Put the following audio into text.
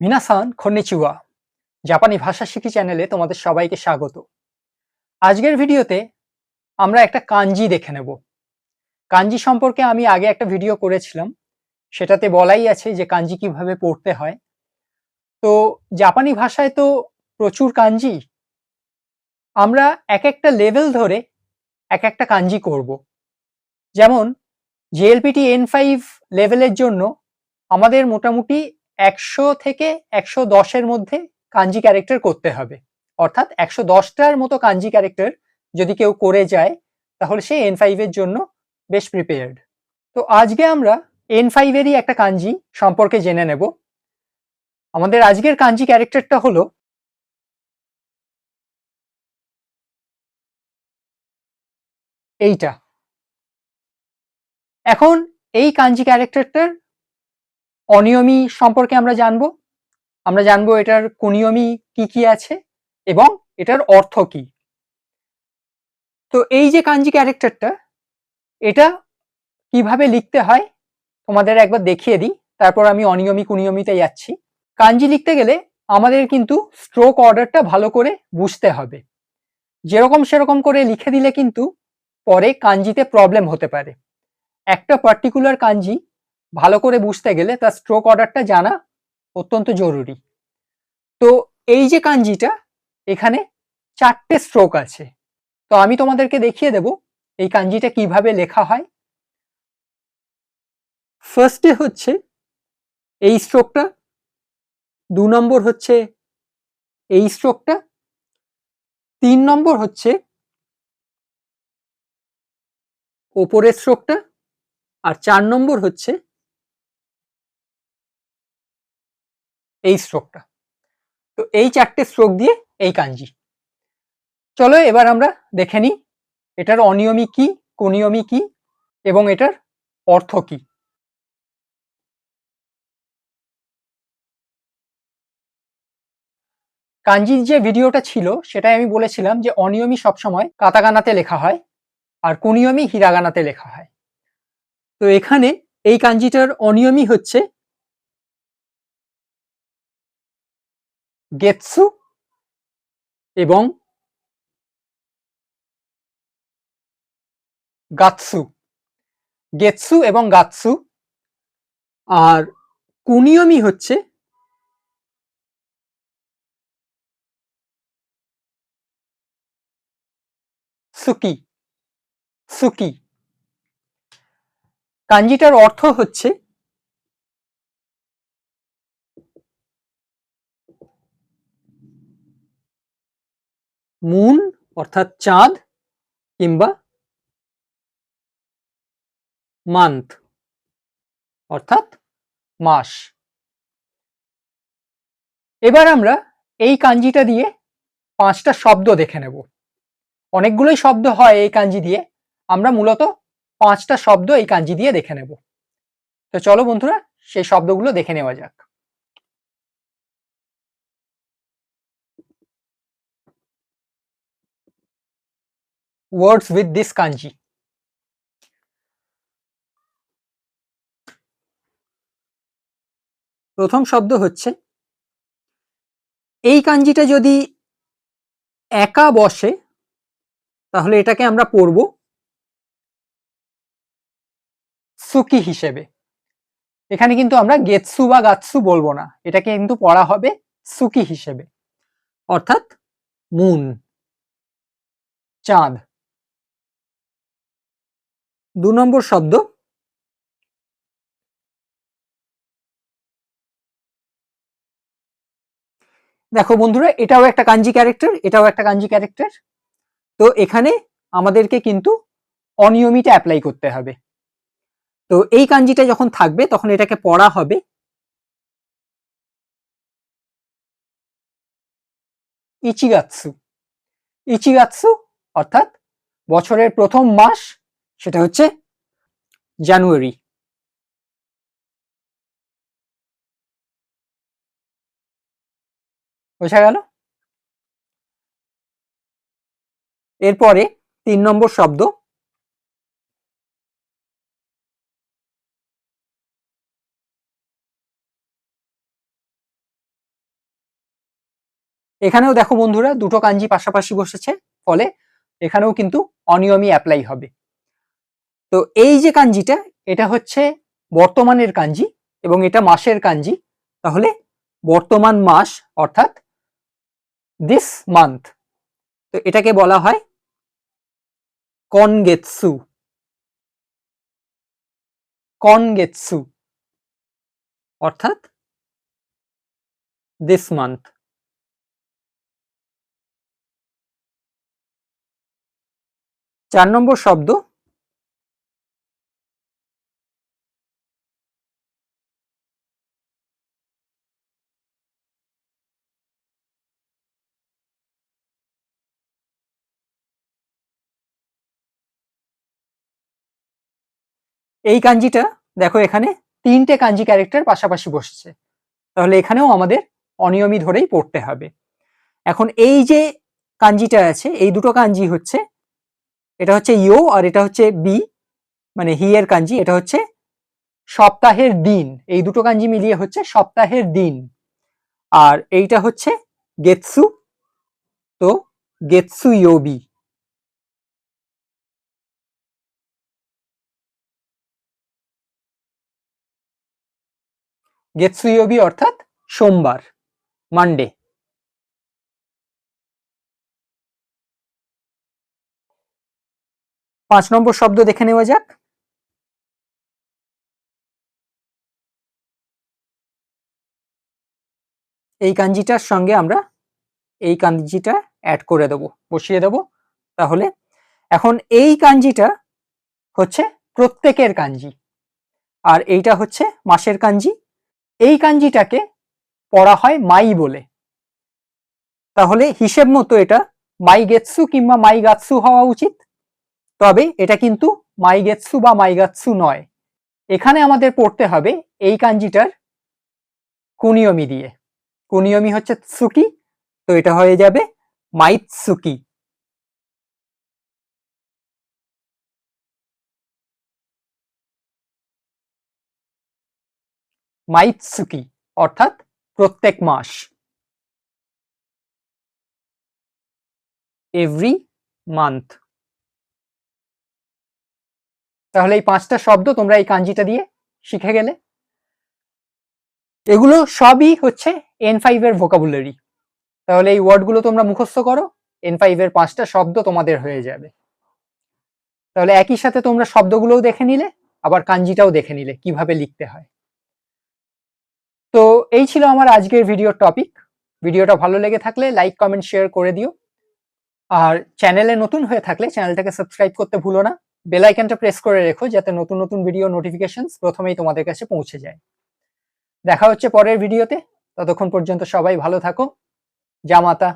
মিনাসান খন্নিচিওয়া জাপানি ভাষা শিখি চ্যানেলে তোমাদের সবাইকে স্বাগত। আজকের ভিডিওতে আমরা একটা কাঞ্জি দেখে নেব। কাঞ্জি সম্পর্কে আমি আগে একটা ভিডিও করেছিলাম। সেটাতে বলাই আছে যে কাঞ্জি কীভাবে পড়তে হয়। তো জাপানি ভাষায় তো প্রচুর কাঞ্জি আমরা এক একটা লেভেল ধরে এক একটা কাঞ্জি করব। যেমন জেএলপিটি এন ফাইভ লেভেলের জন্য আমাদের মোটামুটি একশো থেকে একশো দশের মধ্যে কাঞ্জি ক্যারেক্টার করতে হবে। অর্থাৎ একশো দশটার মতো কাঞ্জি ক্যারেক্টার যদি কেউ করে যায়, তাহলে সে এন ফাইভের জন্য বেশ প্রিপেয়ার্ড তো আজকে আমরা এন ফাইভেরই একটা কাঞ্জি সম্পর্কে জেনে নেব। আমাদের আজকের কাঞ্জি ক্যারেক্টারটা হলো এইটা। এখন এই কাঞ্জি ক্যারেক্টারটার অনিয়মি সম্পর্কে আমরা জানব। আমরা জানব এটার কুনিয়মি কি কি আছে এবং এটার অর্থ কি। তো এই যে কাঞ্জি ক্যারেক্টারটা, এটা কীভাবে লিখতে হয় তোমাদের একবার দেখিয়ে দিই, তারপর আমি অনিয়মি কুনিয়মিতে যাচ্ছি। কাঞ্জি লিখতে গেলে আমাদের কিন্তু স্ট্রোক অর্ডারটা ভালো করে বুঝতে হবে। যেরকম সেরকম করে লিখে দিলে কিন্তু পরে কাঞ্জিতে প্রবলেম হতে পারে। একটা পার্টিকুলার কাঞ্জি ভালো করে বুঝতে গেলে তার স্ট্রোক অর্ডারটা জানা অত্যন্ত জরুরি। তো এই যে কাঞ্জিটা, এখানে চারটে স্ট্রোক আছে। তো আমি তোমাদেরকে দেখিয়ে দেব এই কাঞ্জিটা কীভাবে লেখা হয়। ফার্স্টে হচ্ছে এই স্ট্রোকটা দু নম্বর হচ্ছে এই স্ট্রোকটা তিন নম্বর হচ্ছে ওপরের স্ট্রোকটা আর চার নম্বর হচ্ছে এই স্ট্রোকটা তো এই চারটে স্ট্রোক দিয়ে এই কাঞ্জি। চলো এবার আমরা দেখে নিই, এটার অনিয়মি কি, কুনিয়মি কি, এবং এটার অর্থ কি। কাঞ্জির যে ভিডিওটা ছিল, সেটাই আমি বলেছিলাম যে অনিয়মি সবসময় কাতাগানাতে লেখা হয় আর কুনিয়মি হিরাগানাতে লেখা হয়। তো এখানে এই কাঞ্জিটার অনিয়মি হচ্ছে গেৎসু এবং গাৎসু গেৎসু এবং গাৎসু আর কুনিয়মি হচ্ছে সুকি। সুকি। কাঞ্জিটার অর্থ হচ্ছে মুন অর্থাৎ চাঁদ, কিংবা মান্থ অর্থাৎ মাস। এবার আমরা এই কাঞ্জিটা দিয়ে পাঁচটা শব্দ দেখে নেব। অনেকগুলোই শব্দ হয় এই কাঞ্জি দিয়ে। আমরা মূলত পাঁচটা শব্দ এই কাঞ্জি দিয়ে দেখে নেব। তো চলো বন্ধুরা, সেই শব্দগুলো দেখে নেওয়া যাক। Words with this kanji. প্রথম শব্দ হচ্ছে, এই কাঞ্জিটা যদি একা বসে, তাহলে এটাকে আমরা পড়ব সুকি হিসেবে। এখানে কিন্তু আমরা গেতসু বা গাতসু বলব না, এটাকে কিন্তু পড়া হবে সুকি হিসেবে। অর্থাৎ মুন চাঁদ। দু নম্বর শব্দ। দেখো বন্ধুরা, এটাও একটা কাঞ্জি ক্যারেক্টার এটাও একটা কাঞ্জি ক্যারেক্টার তো এখানে আমাদেরকে কিন্তু অনিয়মিটা অ্যাপ্লাই করতে হবে। তো এই কাঞ্জিটা যখন থাকবে, তখন এটাকে পড়া হবে। ইচিগাৎসু। ইচিগাৎসু অর্থাৎ বছরের প্রথম মাস সেটা হচ্ছে জানুয়ারি বোঝা গেল? এরপরে তিন নম্বর শব্দ। এখানেও দেখো বন্ধুরা, দুটো কাঞ্জি পাশাপাশি বসেছে, ফলে এখানেও কিন্তু অনিয়মই অ্যাপ্লাই হবে। তো এই যে কাঞ্জিটা, এটা হচ্ছে বর্তমানের কাঞ্জি এবং এটা মাসের কাঞ্জি। তাহলে বর্তমান মাস অর্থাৎ দিস মান্থ তো এটাকে বলা হয় কনগেৎসু। কনগেৎসু অর্থাৎ দিস মান্থ চার নম্বর শব্দ এই কাঞ্জিটা দেখো এখানে তিনটে কাঞ্জি ক্যারেক্টার পাশাপাশি বসছে। তাহলে এখানেও আমাদের অনিয়মী ধরেই পড়তে হবে। এখন এই যে কাঞ্জিটা আছে, এই দুটো কাঞ্জি হচ্ছে, এটা হচ্ছে ইও আর এটা হচ্ছে বি মানে হি এর কাঞ্জি, এটা হচ্ছে সপ্তাহের দিন। এই দুটো কাঞ্জি মিলিয়ে হচ্ছে সপ্তাহের দিন। আর এইটা হচ্ছে গেতসু তো গেতসু ইয়োবি গেতসুইয়বি অর্থাৎ সোমবার মানডে পাঁচ নম্বর শব্দ দেখে নেওয়া যাক। এই কাঞ্জিটার সঙ্গে আমরা এই কাঞ্জিটা অ্যাড করে দেব, বসিয়ে দেব। তাহলে এখন এই কাঞ্জিটা হচ্ছে প্রত্যেকের কাঞ্জি, আর এইটা হচ্ছে মাসের কাঞ্জি। এই কাঞ্জিটাকে পড়া হয় মাই বলে। তাহলে হিসেব মতো এটা মাই গেতসু কিংবা মাই গাতসু হওয়া উচিত। তবে এটা কিন্তু মাই গেতসু বা মাই গাতসু নয়। এখানে আমাদের পড়তে হবে এই কাঞ্জিটার কুনিয়মি দিয়ে। কুনিয়মি হচ্ছে সুকি তো এটা হয়ে যাবে মাইৎসুকি। মাইৎসুকি, অর্থাৎ প্রত্যেক মাস। এভরি মান্থ তাহলে এই পাঁচটা শব্দ তোমরা এই কাঞ্জিটা দিয়ে শিখে গেলে। এগুলো সবই হচ্ছে এন ফাইভ এর ভোকাবুলারি তাহলে এই ওয়ার্ডগুলো তোমরা মুখস্থ করো এন ফাইভ এর পাঁচটা শব্দ তোমাদের হয়ে যাবে। তাহলে একই সাথে তোমরা শব্দগুলোও দেখে নিলে, আবার কাঞ্জিটাও দেখে নিলে, কীভাবে লিখতে হয়। এই ছিল আমার আজকের ভিডিওর টপিক ভিডিওটা ভালো লেগে থাকলে লাইক কমেন্ট শেয়ার করে দিও। আর চ্যানেলে নতুন হয়ে থাকলে চ্যানেলটাকে সাবস্ক্রাইব করতে ভুলো না। বেল প্রেস করে রেখো যাতে নতুন নতুন ভিডিও নোটিফিকেশন প্রথমেই তোমাদের কাছে পৌঁছে যায়। দেখা হচ্ছে পরের ভিডিওতে ততক্ষণ পর্যন্ত সবাই ভালো থাকো। জামাতা।